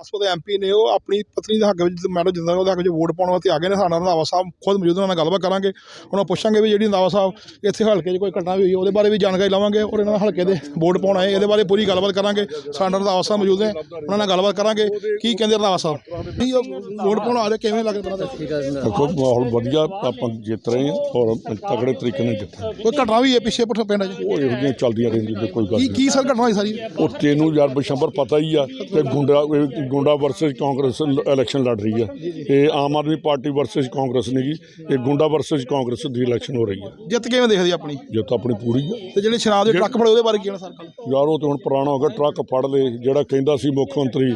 ਅਸੋ ਦੇ ਐਮਪੀ ਨੇ ਉਹ ਆਪਣੀ ਪਤਨੀ ਦੇ ਹੱਕ ਵਿੱਚ ਮੈਡਮ ਜਿੰਦਾ ਉਹਦੇ ਹੱਕ ਵਿੱਚ ਵੋਟ ਪਾਉਣ ਵਾਸਤੇ ਆ ਗਏ ਨੇ ਸਾਡਾ ਰੰਧਾਵਾ ਸਾਹਿਬ ਖੁਦ ਮੌਜੂਦ ਉਹਨਾਂ ਨਾਲ ਗੱਲਬਾਤ ਕਰਾਂਗੇ ਉਹਨਾਂ ਨੂੰ ਪੁੱਛਾਂਗੇ ਵੀ ਜਿਹੜੀ ਰੰਧਾਵਾ ਸਾਹਿਬ ਇੱਥੇ ਹਲਕੇ 'ਚ ਕੋਈ ਘਟਨਾ ਵੀ ਹੋਈ ਉਹਦੇ ਬਾਰੇ ਵੀ ਜਾਣਕਾਰੀ ਲਵਾਂਗੇ ਔਰ ਇਹਨਾਂ ਹਲਕੇ ਦੇ ਵੋਟ ਪਾਉਣ ਆਏ ਇਹਦੇ ਬਾਰੇ ਪੂਰੀ ਗੱਲਬਾਤ ਕਰਾਂਗੇ ਸਾਡਾ ਰੰਧਾਵਾ ਸਾਹਿਬ ਮੌਜੂਦ ਨੇ ਉਹਨਾਂ ਨਾਲ ਗੱਲਬਾਤ ਕਰਾਂਗੇ ਕੀ ਕਹਿੰਦੇ ਰੰਧਾਵਾ ਸਾਹਿਬ? ਕੀ ਉਹ ਵੋਟ ਪਾਉਣ ਆ ਰਹੇ ਕਿਵੇਂ ਲੱਗ ਰਿਹਾ ਦੇਖੋ ਮਾਹੌਲ ਵਧੀਆ ਆਪਾਂ ਜਿੱਤ ਰਹੇ ਹਾਂ ਔਰ ਤਗੜੇ ਤਰੀਕੇ ਨਾਲ ਜਿੱਤ ਰਹੇ। ਕੋਈ ਘਟਨਾ ਵੀ ਹੈ ਪਿੱਛੇ ਪੁੱਠ ਪਿੰਡ 'ਚ? ਉਹ ਇਹੋ ਜਿਹੀਆਂ ਚੱਲਦੀਆਂ ਰਹਿੰਦੀਆਂ ਕੋਈ ਗੱਲ ਕੀ ਕੀ ਸਰ ਘਟਨਾ ਹੋਈ ਸਾਰੀ? ਉਹ ਤੈਨੂੰ ਯਾਰ ਬਸ਼ੰਬਰ ਪਤਾ ਹੀ ਆ ਕਿ ਗੁੰਡਾ ਗੁੰਡਾ ਵਰਸਸ ਕਾਂਗਰਸ ਇਲੈਕਸ਼ਨ ਲੜ ਰਹੀ ਆ ਇਹ ਆਮ ਆਦਮੀ ਪਾਰਟੀ ਵਰਸਸ ਕਾਂਗਰਸ ਨਹੀਂਗੀ ਇਹ ਗੁੰਡਾ ਵਰਸਸ ਕਾਂਗਰਸ ਦੀ ਇਲੈਕਸ਼ਨ ਹੋ ਰਹੀ ਆ ਜਿੱਤ ਕਿਵੇਂ ਦੇਖਦੀ ਆਪਣੀ? ਜਿੱਤ ਆਪਣੀ ਪੂਰੀ ਆ ਤੇ ਜਿਹੜੇ ਸ਼ਰਾਬ ਦੇ ਟਰੱਕ ਫੜੇ ਉਹਦੇ ਬਾਰੇ ਕੀ ਹੋਣਾ ਸਰ ਕੱਲ ਯਾਰ ਉਹ ਤੇ ਹੁਣ ਪੁਰਾਣਾ ਹੋ ਗਿਆ ਟਰੱਕ ਫੜ ਲਏ ਜਿਹੜਾ ਕਹਿੰਦਾ ਸੀ ਮੁੱਖ ਮੰਤਰੀ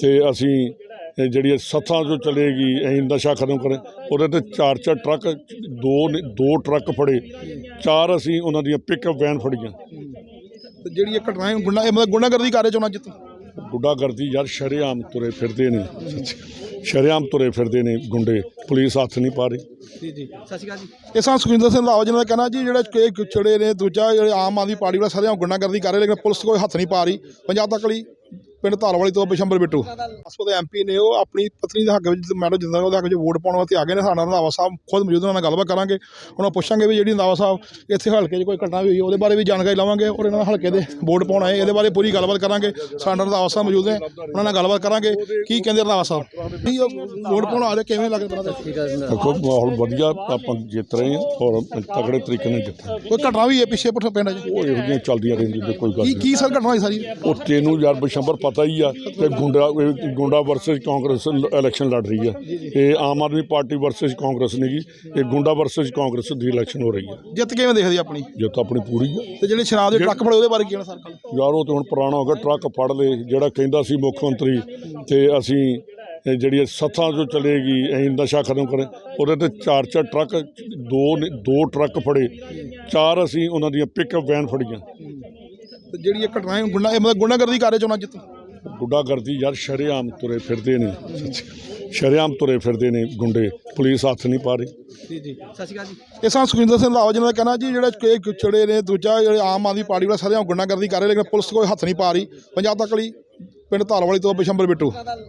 ਤੇ ਅਸੀਂ ਇਹ ਜਿਹੜੀ ਸੱਥਾਂ ਜੋ ਚਲੇਗੀ ਅਸੀਂ ਨਸ਼ਾ ਖਤਮ ਕਰੇ ਉਹਦੇ ਤੇ ਚਾਰ ਚਾਰ ਟਰੱਕ ਦੋ ਦੋ ਟਰੱਕ ਫੜੇ। ਚਾਰ ਅਸੀਂ ਉਹਨਾਂ ਦੀਆਂ ਪਿਕਅਪ ਵੈਨ ਫੜੀਆਂ। ਜਿਹੜੀ ਇਹ ਘਟਨਾ ਹੈ ਗੁੰਡਾ ਇਹ ਮਤਲਬ ਗੁੰਡਾਗਰਦੀ ਕਰ ਰਹੇ ਚੋਣਾਂ ਜਿੱਤ ਗੁੰਡਾਗਰਦੀ ਯਾਰ ਸ਼ਰੇਆਮ ਤੁਰੇ ਫਿਰਦੇ ਨੇ ਸ਼ਰੇਆਮ ਤੁਰੇ ਫਿਰਦੇ ਨੇ ਗੁੰਡੇ ਪੁਲਿਸ ਹੱਥ ਨਹੀਂ ਪਾ ਰਹੀ। ਜੀ ਜੀ। ਸਤਿ ਸ਼੍ਰੀ ਅਕਾਲ ਜੀ। ਇਹ ਸਾਂ ਸੁਖਿੰਦਰ ਸਿੰਘ ਰਾਵਤ ਜਿਹਨਾਂ ਦਾ ਕਹਿਣਾ ਜੀ ਜਿਹੜਾ ਕਿ ਚੜੇ ਨੇ ਦੂਜਾ ਜਿਹੜੇ ਆਮ ਆਦਮੀ ਪਾਰਟੀ ਵਾਲਾ ਸਾਰੇ ਗੁੰਡਾਗਰਦੀ ਕਰ ਰਹੇ ਲੇਕਿਨ ਪੁਲਿਸ ਕੋਈ ਹੱਥ ਨਹੀਂ ਪਾ ਰਹੀ। ਪੰਜਾਬ ਤੱਕ ਲਈ ਪਿੰਡ ਧਾਰਵਾਲੀ ਤੋਂ ਬਿਸ਼ੰਬਰ ਬਿੱਟੂ। ਅਸੋ ਦੇ ਐਮਪੀ ਨੇ ਉਹ ਆਪਣੀ ਪਤਨੀ ਦੇ ਹੱਕ ਵਿੱਚ ਮੈਡਮ ਜਿੰਦਾ ਉਹਦੇ ਹੱਕ ਵਿੱਚ ਵੋਟ ਪਾਉਣ ਵਾਸਤੇ ਆ ਗਏ ਨੇ ਸਾਡਾ ਰੰਧਾਵਾ ਸਾਹਿਬ ਖੁਦ ਮੌਜੂਦ ਉਹਨਾਂ ਨਾਲ ਗੱਲਬਾਤ ਕਰਾਂਗੇ। ਉਹਨਾਂ ਨੂੰ ਪੁੱਛਾਂਗੇ ਵੀ ਜਿਹੜੀ ਰੰਧਾਵਾ ਸਾਹਿਬ ਇੱਥੇ ਹਲਕੇ 'ਚ ਕੋਈ ਘਟਨਾ ਵੀ ਹੋਈ ਉਹਦੇ ਬਾਰੇ ਵੀ ਜਾਣਕਾਰੀ ਲਵਾਂਗੇ ਔਰ ਇਹਨਾਂ ਹਲਕੇ ਦੇ ਵੋਟ ਪਾਉਣ ਆਏ ਇਹਦੇ ਬਾਰੇ ਪੂਰੀ ਗੱਲਬਾਤ ਕਰਾਂਗੇ। ਸਾਡਾ ਰੰਧਾਵਾ ਸਾਹਿਬ ਮੌਜੂਦ ਨੇ ਉਹਨਾਂ ਨਾਲ ਗੱਲਬਾਤ ਕਰਾਂਗੇ ਕੀ ਕਹਿੰਦੇ ਰੰਧਾਵਾ ਸਾਹਿਬ? ਕੀ ਵੋਟ ਪਾਉਣ ਆ ਰਹੇ ਕਿਵੇਂ ਲੱਗ ਰਿਹਾ ਦੇਖੋ ਮਾਹੌਲ ਵਧੀਆ ਆਪਾਂ ਜਿੱਤ ਰਹੇ ਹਾਂ ਔਰ ਤਗੜੇ ਤਰੀਕੇ ਨਾਲ ਜਿੱਤ ਰਹੇ। ਕੋਈ ਘਟਨਾ ਵੀ ਹੈ ਪਿੱਛੇ ਪਿੰਡ 'ਚ? ਉਹ ਇਹੋ ਜਿਹੀਆਂ ਚੱਲਦੀਆਂ ਰਹਿੰਦੀਆਂ ਕੋਈ ਗੱਲ ਕੀ ਕੀ ਸਰ ਘਟਨਾ ਹੋਈ ਸਾਰੀ? ਉਹ ਤੈਨੂੰ ਯਾਰ ਬਸ਼ੰਬਰ ਪਤਾ ਹੀ ਆ ਕਿ ਗੁੰਡਾ ਗੁੰਡਾ ਵਰਸਸ ਕਾਂਗਰਸ ਇਲੈਕਸ਼ਨ ਲੜ ਰਹੀ ਆ। ਇਹ ਆਮ ਆਦਮੀ ਪਾਰਟੀ ਵਰਸਸ ਕਾਂਗਰਸ ਨਹੀਂਗੀ ਇਹ ਗੁੰਡਾ ਵਰਸਸ ਕਾਂਗਰਸ ਦੀ ਇਲੈਕਸ਼ਨ ਹੋ ਰਹੀ ਆ। ਜਿੱਤ ਕਿਵੇਂ ਦੇਖਦੀ ਆਪਣੀ? ਜਿੱਤ ਆਪਣੀ ਪੂਰੀ ਆ। ਤੇ ਜਿਹੜੇ ਸ਼ਰਾਬ ਦੇ ਟਰੱਕ ਫੜੇ ਉਹਦੇ ਬਾਰੇ ਕੀ ਹੋਣਾ ਸਰ ਕੱਲ ਯਾਰ ਉਹ ਤੇ ਹੁਣ ਪੁਰਾਣਾ ਹੋ ਗਿਆ ਟਰੱਕ ਫੜ ਲਏ ਜਿਹੜਾ ਕਹਿੰਦਾ ਸੀ ਮੁੱਖ ਮੰਤਰੀ ਤੇ ਅਸੀਂ ਜਿਹੜੀ ਸੱਥਾਂ ਜੋ ਚਲੇਗੀ ਅਸੀਂ ਨਸ਼ਾ ਖਤਮ ਕਰੇ। ਉਹਦੇ ਤੇ ਚਾਰ ਚਾਰ ਟਰੱਕ ਦੋ ਨੇ- ਦੋ ਟਰੱਕ ਫੜੇ। ਚਾਰ ਅਸੀਂ ਉਹਨਾਂ ਦੀਆਂ ਪਿਕਅਪ ਵੈਨ ਫੜੀਆਂ। ਤੇ ਜਿਹੜੀ ਇਹ ਘਟਨਾ ਹੈ ਗੁੰਡਾ ਇਹ ਮਤਲਬ ਗੁੰਡਾਗਰਦੀ ਕਰ ਰਹੇ ਚੋਣਾਂ ਜਿੱਤ ਗੁੰਡਾਗਰਦੀ ਯਾਰ ਸ਼ਰੇਆਮ ਤੁਰੇ ਫਿਰਦੇ ਨੇ ਸ਼ਰੇਆਮ ਤੁਰੇ ਫਿਰਦੇ ਨੇ ਗੁੰਡੇ ਪੁਲਿਸ ਹੱਥ ਨਹੀਂ ਪਾ ਰਹੀ। ਜੀ ਜੀ ਸਤਿ ਸ਼੍ਰੀ ਅਕਾਲ ਜੀ। ਇਹ ਸਾਂ ਸੁਖਿੰਦਰ ਸਿੰਘ ਜਿਹਨਾਂ ਦਾ ਕਹਿਣਾ ਜੀ ਜਿਹੜਾ ਕਿ ਚੜੇ ਨੇ ਦੂਜਾ ਜਿਹੜੇ ਆਮ ਆਦਮੀ ਪਾਰਟੀ ਵਾਲਾ ਸਾਰੇ ਗੁੰਡਾਗਰਦੀ ਕਰ ਰਹੇ ਲੇਕਿਨ ਪੁਲਿਸ ਕੋਈ ਹੱਥ ਨਹੀਂ ਪਾ ਰਹੀ। ਪੰਜਾਬ ਤੱਕ ਲਈ ਪਿੰਡ ਧਾਰਵਾਲੀ ਤੋਂ ਬਿਸ਼ੰਬਰ ਬਿੱਟੂ।